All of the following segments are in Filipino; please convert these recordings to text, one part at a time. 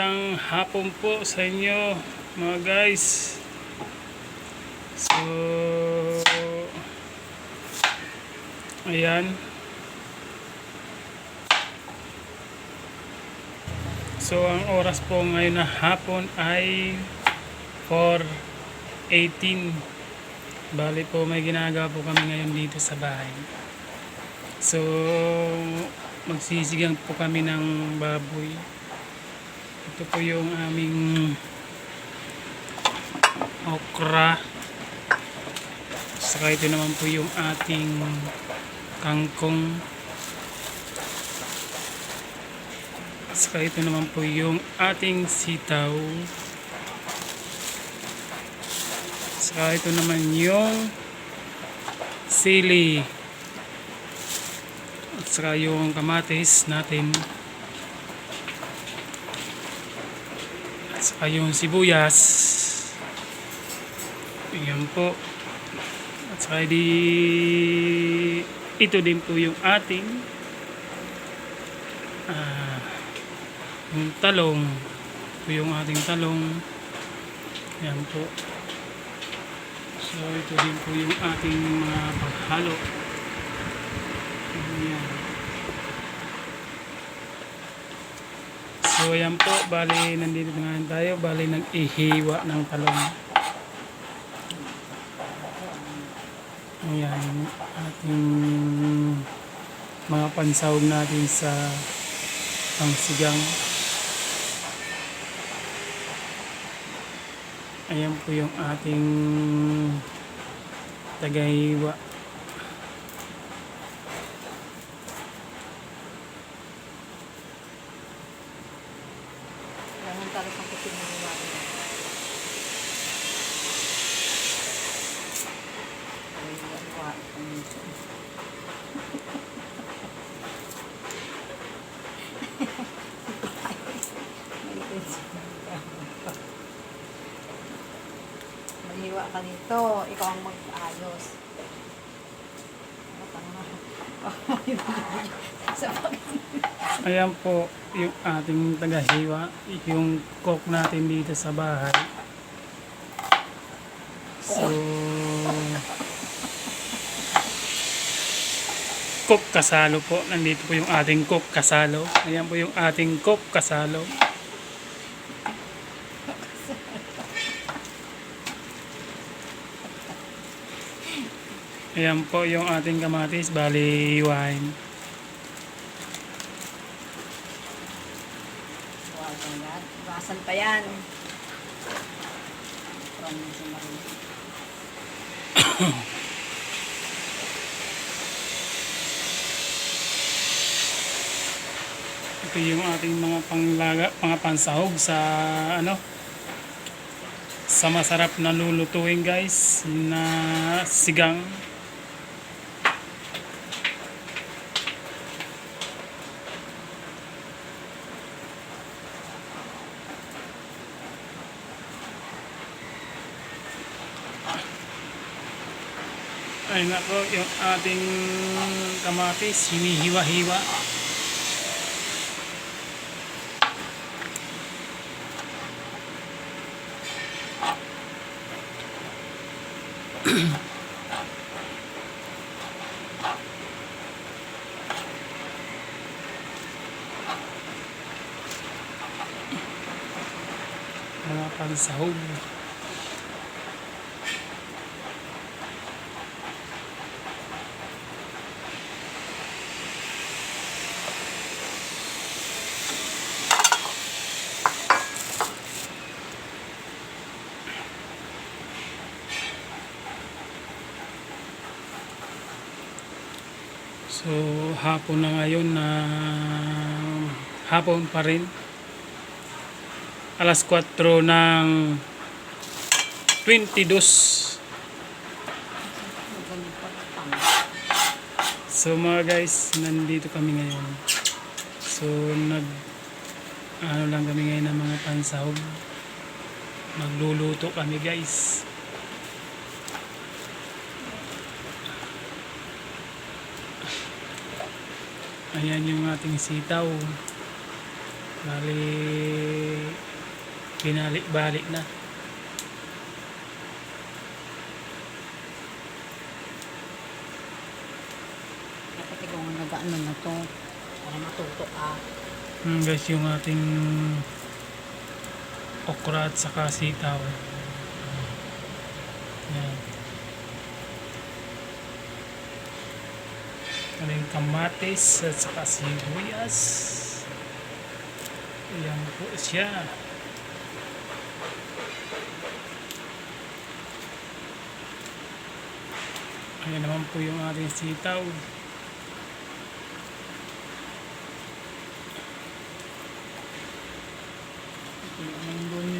magandang hapon po sa inyo mga guys. So, ayan. So, ang oras po ngayon na hapon ay 4.18. Bali po, may ginagawa po kami ngayon dito sa bahay. So, magsisigang po kami ng baboy. Ito po yung aming okra. Saka ito naman po yung ating kangkong. Saka ito naman po yung ating sitaw. Saka ito naman yung sili. At saka yung kamatis natin. Saka sibuyas. Ayan po. At saka di ito din po yung ating ah, yung talong. Ito yung ating talong. Ayan po. So ito din po yung ating mga paghalo. Ayan. So ayan po, bali nandito na tayo, bali nag-ihiwa ng talong. Ayan, ating mga pansahog natin sa pangsigang. Ayan po yung ating tagahiwa. Kailangan talaga ang kutin mo yung ano ah, Mahiwa ka nito, ikaw ang mag-ayos. Ano ka naman? Sa pag- Ayan po yung ating tagahiwa, yung cook natin dito sa bahay. So, cook kasalo po. Nandito po yung ating cook kasalo. Ayan po yung ating cook kasalo. Ayan po yung ating kamatis, bali wine. Iwasan pa yan. Ito yung ating mga panglaga, mga pansahog sa ano sa masarap na lulutuin guys na sigang. Ay nako, yung ating kamatis, hinihiwa-hiwa. Mga pansahog. So, hapon na ngayon na hapon pa rin. Alas 4 ng 22. Magaling pa tama. So mga guys, nandito kami ngayon. So nag ano lang kami ngayon ng mga pansahog. Magluluto kami guys. Ayan yung ating sitaw. Bali, binalik-balik na. Kapatid ko nga nag-ano na to. Para matuto ka. Hmm, guys, yung ating okra at saka sitaw. Yan. Aling kamatis at saka sibuyas. Ayan po siya. Ayan naman po yung ating sitaw. Yung bunyin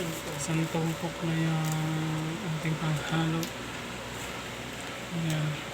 Isang tumpok na yung ating panghalo. Ayan.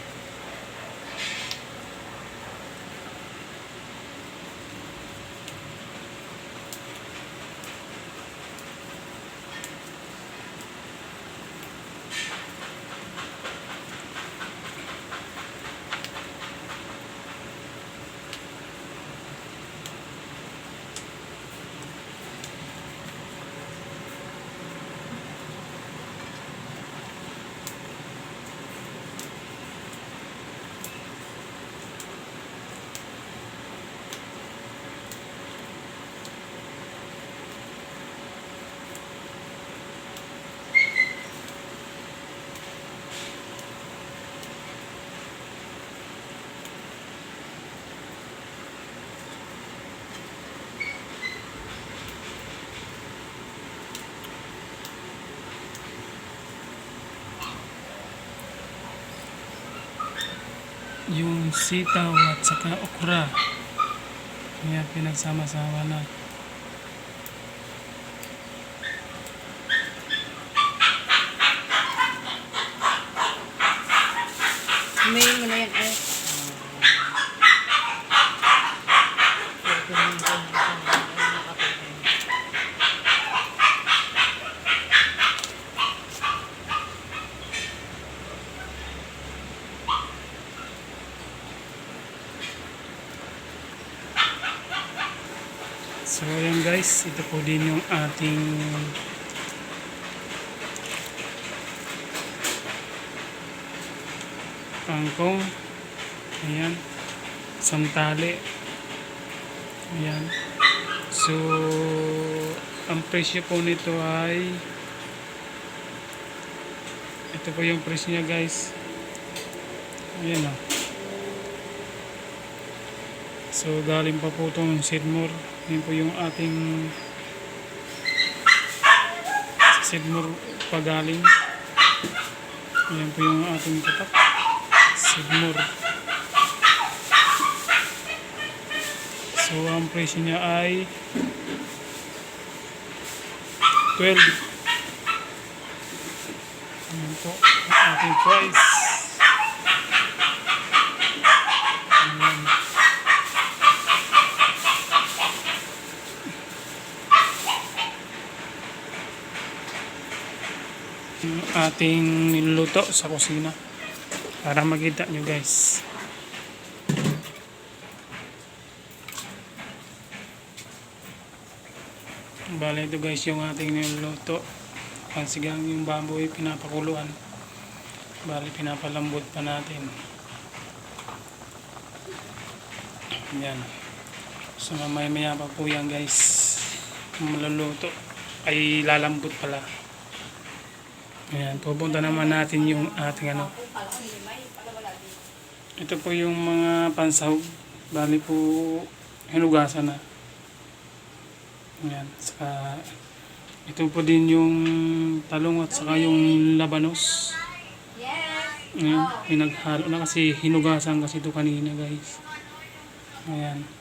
Yung sitaw at saka okra. Kaya pinagsama-sama na. Humayin mo na yan eh. So ayan ito po din yung ating kangkong. Ayan. Santali. Ayan. So, ang presyo po nito ay ito po yung presyo niya guys. Ayan o. So, galing pa po itong Sidmore. Yan po yung ating Sidmore pagaling. Yan po yung ating tatak. Sidmore. So, ang presyo niya ay 12. Yan po ang ating price. ating niluto sa kusina para makita nyo guys. Bale ito guys yung ating niluto. Ang sigang yung bamboy pinapakuluan. Bale pinapalambot pa natin. Yan. So mamaya maya pa po yan guys. Maluluto. Ay lalambot pala. Ayan, pupunta naman natin yung ating ano. Ito po yung mga pansahog. Bali po hinugasan na. Ayan. Saka ito po din yung talong at saka yung labanos. Ayan. Pinaghalo na kasi hinugasan kasi ito kanina guys. Ayan.